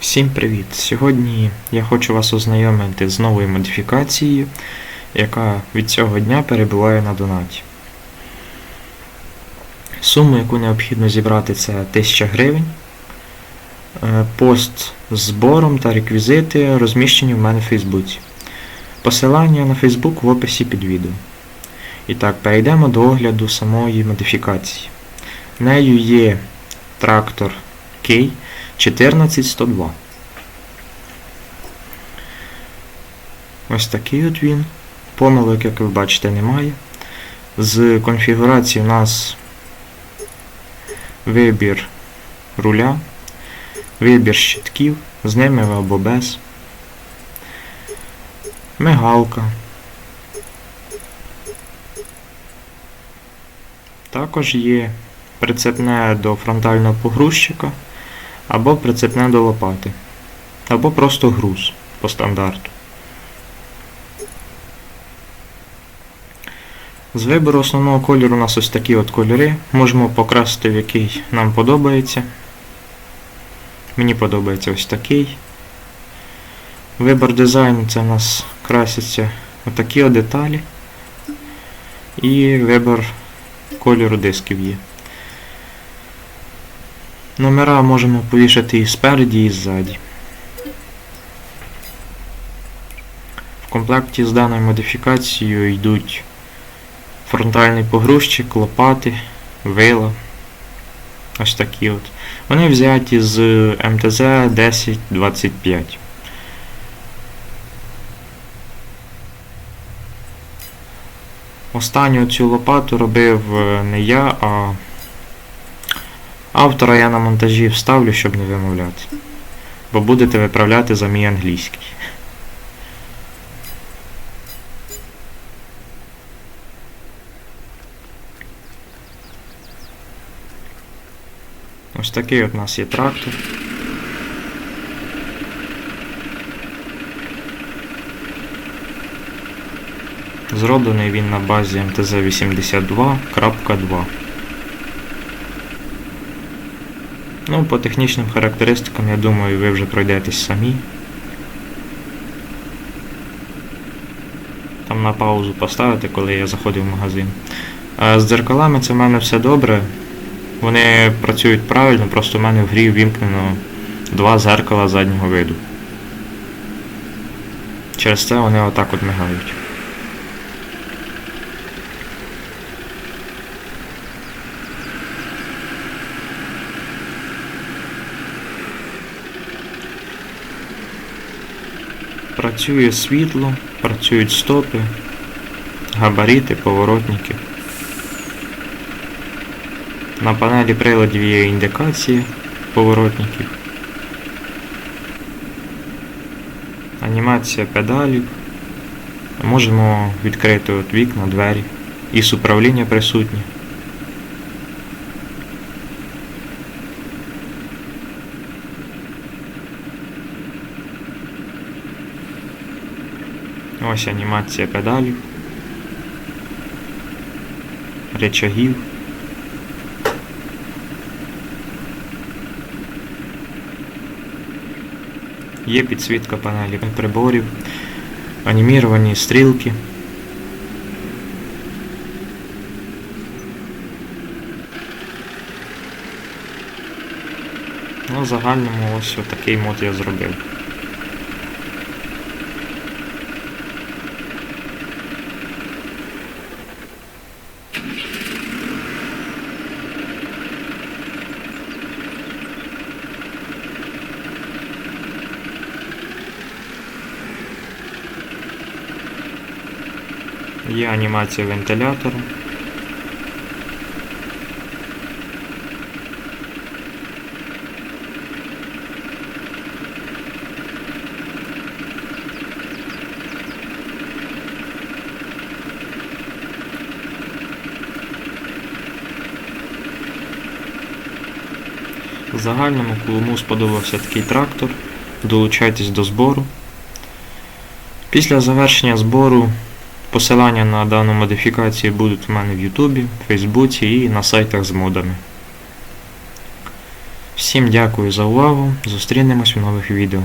Всім привіт! Сьогодні я хочу вас ознайомити з новою модифікацією, яка від цього дня перебуває на донаті. Суму, яку необхідно зібрати, це 1000 гривень. Е, Пост з збором та реквізити розміщені в мене в Фейсбуці. Посилання на Фейсбук в описі під відео. І так, перейдемо до огляду самої модифікації. Нею є трактор Кей 14102. Ось такий от він. Помилок, як ви бачите, немає. З конфігурації у нас вибір руля, вибір щитків, з ними або без, мигалка. Також є прицепне до фронтального погрузчика або прицепне до лопати, або просто груз по стандарту. З вибору основного кольору у нас ось такі от кольори. Можемо покрасити в який нам подобається. Мені подобається ось такий. Вибор дизайну це у нас красяться отакі от деталі. І вибор кольору дисків є. Номера можемо повішати і спереді, і ззаді. В комплекті з даною модифікацією йдуть фронтальний погрузчик, лопати, вила. Ось такі от. Вони взяті з МТЗ 1025. Останню цю лопату робив е, не я, а автора я на монтажі вставлю, щоб не вимовляти. Бо будете виправляти за мій англійський. Ось такий от у нас є трактор. Зроблений він на базі МТЗ-82.2. Ну, по технічним характеристикам, я думаю, ви вже пройдетесь самі. Там на паузу поставити, коли я заходив в магазин. З дзеркалами це в мене все добре. Вони працюють правильно, просто в мене в грі вімкнено два зеркала заднього виду. Через це вони отак от мигають. Працює світло, працюють стопи, габарити, поворотники. На панелі приладів є індикації поворотників. Анімація педалів. Можемо відкрити от вікна, двері. І управління присутнє. Ось анімація педалів, речагів. Є підсвітка панелі приборів, аніміровані стрілки. Ну, загальному ось такий мод я зробив. Є анімація вентилятора. Загальному кому сподобався такий трактор, долучайтесь до збору. Після завершення збору Посилання на дану модифікацію будуть у мене в Ютубі, Фейсбуці і на сайтах з модами. Всім дякую за увагу. Зустрінемось в нових відео.